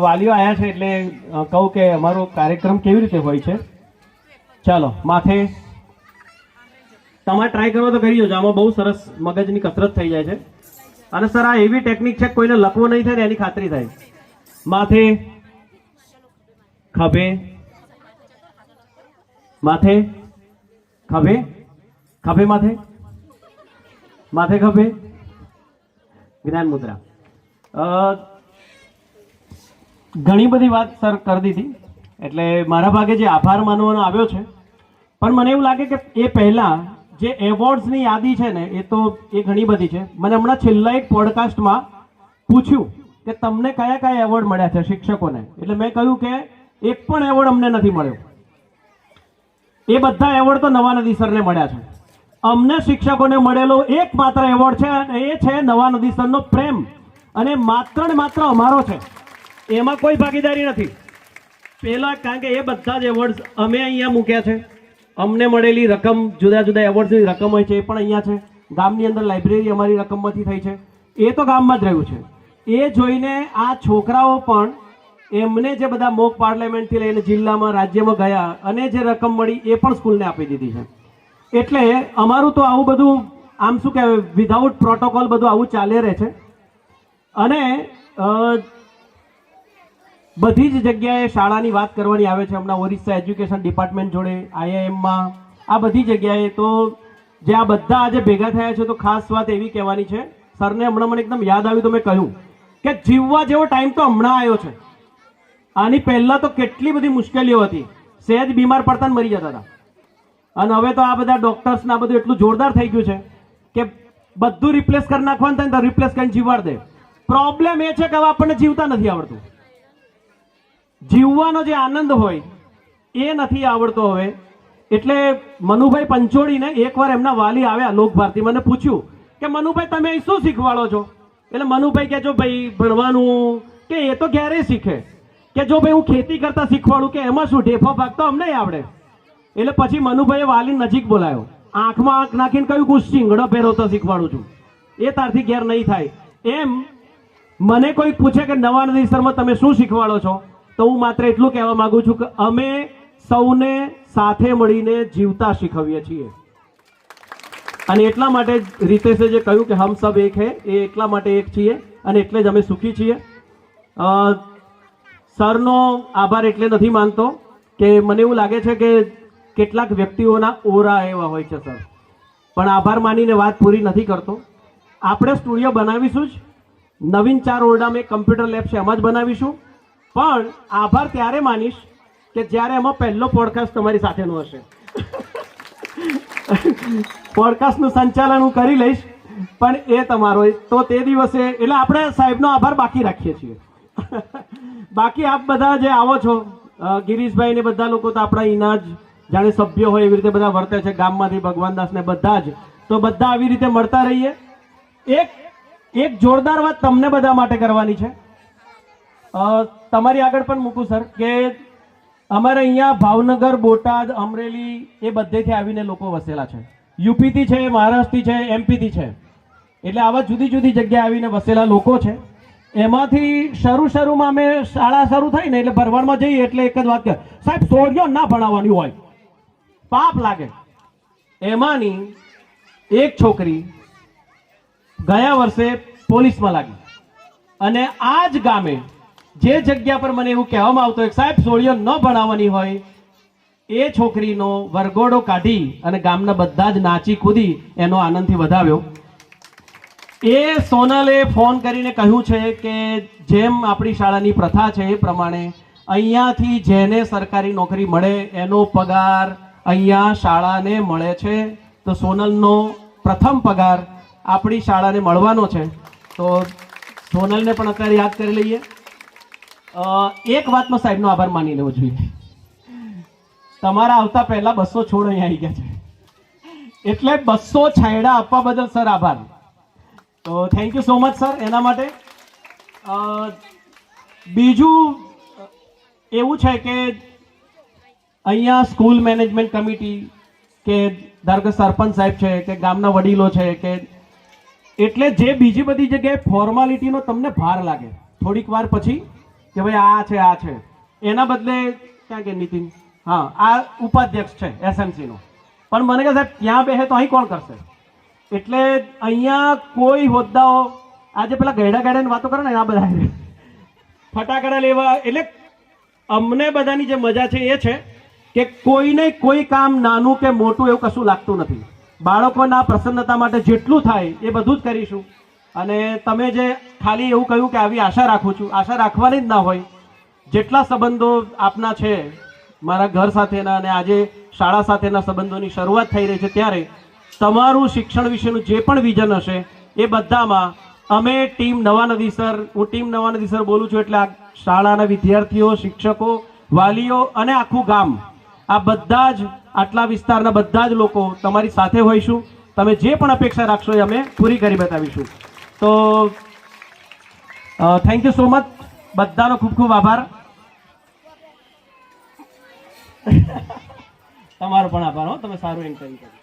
વાલીઓ આવ્યા છે એટલે કહું કે અમારો કાર્યક્રમ કેવી રીતે હોય છે? ચાલો, માથે. તમારે ટ્રાય કરો તો કરી જોજો આમાં બહુ સરસ મગજની કસરત થઈ જાય છે. અને સર, આ એવી ટેકનિક છે કોઈને લખવો નહીં થાય એની ખાતરી થાય. માથે. ખભે. માથે. ખભે. ખભે માથે. માથે ખભે. જ્ઞાન મુદ્રા. ઘણી બધી વાત સર કરી દીધી. એટલે મારા ભાગે જે આભાર માનવાનો આવ્યો છે. પણ મને એવું લાગે કે એ પહેલાં જે એવોર્ડ્સની યાદી છે ને, એ તો એ ઘણી બધી છે. મને હમણાં છેલ્લા એક પોડકાસ્ટમાં પૂછ્યું કે તમને કયા કયા એવોર્ડ મળ્યા છે શિક્ષકોને. એટલે મેં કહ્યું કે એક પણ એવોર્ડ અમને નથી મળ્યો. એ બધા એવોર્ડ તો નવા નદી સરને મળ્યા છે. અમને શિક્ષકોને મળેલો એકમાત્ર એવોર્ડ છે અને એ છે નવા નદી સરનો પ્રેમ. અને માત્ર ને માત્ર અમારો છે. એમાં કોઈ ભાગીદારી નથી. પહેલાં કારણ કે એ બધા જ એવોર્ડ અમે અહીંયા મૂક્યા છે. અમને મળેલી રકમ, જુદા જુદા એવોર્ડ્સની રકમ હોય છે, એ પણ અહીંયા છે. ગામની અંદર લાઇબ્રેરી અમારી રકમમાંથી થઈ છે. એ તો ગામમાં જ રહ્યું છે. એ જોઈને આ છોકરાઓ પણ એમને જે બધા મોક પાર્લામેન્ટથી લઈને જિલ્લામાં, રાજ્યમાં ગયા અને જે રકમ મળી એ પણ સ્કૂલને આપી દીધી છે. એટલે અમારું તો આવું બધું, આમ શું કહેવાય વિધાઉટ પ્રોટોકોલ બધું આવું ચાલે રહે છે. અને બધી જ જગ્યાએ શાળાની વાત કરવાની આવે છે. હમણાં ઓરિસ્સા એજ્યુકેશન ડિપાર્ટમેન્ટ જોડે આઈઆઈએમમાં આ બધી જગ્યાએ. તો જે આ બધા આજે ભેગા થયા છે, તો ખાસ વાત એવી કહેવાની છે. સરને હમણાં મને એકદમ યાદ આવ્યું તો મેં કહ્યું કે જીવવા જેવો ટાઈમ તો હમણાં આવ્યો છે. આની પહેલાં તો કેટલી બધી મુશ્કેલીઓ હતી. સહેજ બીમાર પડતા મરી જતા હતા. અને હવે તો આ બધા ડોક્ટર્સને આ બધું એટલું જોરદાર થઈ ગયું છે કે બધું રિપ્લેસ કરી નાખવાનું થાય તો રિપ્લેસ કરીને જીવાડ દે. પ્રોબ્લેમ એ છે કે હવે આપણને જીવતા નથી આવડતું. જીવવાનો જે આનંદ હોય, એ નથી આવડતો હવે. એટલે મનુભાઈ પંચોળીને એકવાર એમના વાલી આવ્યા લોકભારતી મને પૂછ્યું કે, મનુભાઈ, તમે શું શીખવાડો છો? એટલે મનુભાઈ કે, જો ભાઈ, ભણવાનું કે એ તો ક્યારેય શીખે. કે જો ભાઈ, હું ખેતી કરતા શીખવાડું કે એમાં શું ઢેફો ભાગતો અમને આવડે. એટલે પછી મનુભાઈએ વાલી નજીક બોલાયો. આંખમાં આંખ નાખીને કહ્યું હું શીંગડો પહેરવતો શીખવાડું છું. એ તારથી ઘેર નહીં થાય. એમ મને કોઈ પૂછે કે, નવા નદીસરમાં તમે શું શીખવાડો છો? તો હું માત્ર એટલું કહેવા માંગુ છું કે અમે સૌને સાથે મળીને જીવતા શીખવીએ છીએ. અને એટલા માટે રીતેશે જે કહ્યું કે હમ સબ એક હે, એ એટલા માટે એક છીએ અને એટલે જ અમે સુખી છીએ. સરનો આભાર એટલે નથી માનતો કે મને એવું લાગે છે કે કેટલાક વ્યક્તિઓના ઓરા એવા હોય છે, સર. પણ આભાર માનીને વાત પૂરી નથી કરતો. આપણે સ્ટુડિયો બનાવીશું જ. નવીન ચાર ઓરડામાં એક કમ્પ્યુટર લેબ છે, એમાં જ બનાવીશું. પણ આભાર ત્યારે માનીશ કે જ્યારે એમાં પહેલો પોડકાસ્ટ તમારી સાથેનો હશે. પોડકાસ્ટનું સંચાલન હું કરી લઈશ, પણ એ તમારો તો તે દિવસે એટલે આપણે સાહેબનો આભાર બાકી રાખીએ છીએ. બાકી આપ બધા જે આવો છો ગિરીશભાઈ ને બધા લોકો તો આપણા અહીંના જ, જાણે સભ્ય હોય એવી રીતે બધા વર્તે છે ગામમાંથી ભગવાનદાસ ને બધા જ. તો બધા આવી રીતે મળતા રહીએ. એક એક જોરદાર વાત તમને બધા માટે કરવાની છે. તમારી આગળ પણ મૂકું, સર, કે અમારે અહીંયા ભાવનગર, બોટાદ, અમરેલી એ બધેથી આવીને લોકો વસેલા છે. યુપીથી છે, મહારાષ્ટ્રથી છે, એમપીથી છે. એટલે આવા જુદી જુદી જગ્યાએ આવીને વસેલા લોકો છે. એમાંથી શરૂ શરૂમાં અમે શાળા શરૂ થઈ ને એટલે ભરવાડમાં જઈએ એટલે એક જ વાત કે, સાહેબ સોળિયો ના ભણાવવાની હોય. પાપ લાગે. એમાંની એક છોકરી ગયા વર્ષે પોલીસમાં લાગી. અને આ જ ગામે જે જગ્યા પર મને એવું કહેવામાં આવતું હોય સાહેબ, સોળીઓ ન ભણાવવાની હોય, એ છોકરીનો વરઘોડો કાઢી અને ગામના બધા જ નાચી કૂદી એનો આનંદથી વધાવ્યો. એ સોનલે ફોન કરીને કહ્યું છે કે જેમ આપણી શાળાની પ્રથા છે એ પ્રમાણે અહીંયાથી જેને સરકારી નોકરી મળે એનો પગાર અહીંયા શાળાને મળે છે. તો સોનલનો પ્રથમ પગાર આપણી શાળાને મળવાનો છે. તો સોનલને પણ અત્યારે યાદ કરી લઈએ. એક વાતમાં સાહેબનો આભાર માની લેવો જોઈએ. તમારા આવતા પહેલા બસો છોડ અહીંયા આવી ગયા છે. એટલે બસો છાયડા આપવા બદલ સર આભાર. તો thank you so much sir એના માટે બીજું એવું છે કે અહીંયા સ્કૂલ મેનેજમેન્ટ કમિટી કે ધારો કે સરપંચ સાહેબ છે, કે ગામના વડીલો છે, કે એટલે જે બીજી બધી જગ્યાએ ફોર્માલિટીનો તમને ભાર લાગે. થોડીક વાર પછી કે ભાઈ આ છે આ છે. એના બદલે ક્યાં કે નીતિન? હા, આ ઉપાધ્યક્ષ છે, એસએમસીનો. પણ મને કહે સાહેબ ત્યાં બેસે તો અહીં કોણ કરશે? એટલે અહીંયા કોઈ હોદ્દાઓ, આજે પેલા ગયડા ગાયડાની વાતો કરે ને આ બધા ફટાકડા લેવા, એટલે અમને બધાની જે મજા છે એ છે કે કોઈને કોઈ કામ નાનું કે મોટું એવું કશું લાગતું નથી. બાળકોના પ્રસન્નતા માટે જેટલું થાય એ બધું જ કરીશું. અને તમે જે ખાલી એવું કહ્યું કે આવી આશા રાખું છું, આશા રાખવાની જ ના હોય, જેટલા સંબંધો આપના છે, મારા ઘર સાથેના અને આજે શાળા સાથેના સંબંધોની શરૂઆત થઈ રહી છે ત્યારે, તમારું શિક્ષણ વિશેનું જે પણ વિઝન હશે, એ બધામાં અમે ટીમ નવા નદીસર હું ટીમ નવા નદીસર બોલું છું એટલે આ શાળાના વિદ્યાર્થીઓ, શિક્ષકો, વાલીઓ અને આખું ગામ, આ બધા જ, આટલા વિસ્તારના બધા જ લોકો તમારી સાથે હોઈશું. તમે જે પણ અપેક્ષા રાખશો એ અમે પૂરી કરી બતાવીશું. તો થેન્ક યુ સો મચ બધાનો ખૂબ ખૂબ આભાર. તમારો પણ આભાર હો, તમે સારું એન્કરિંગ કર્યું.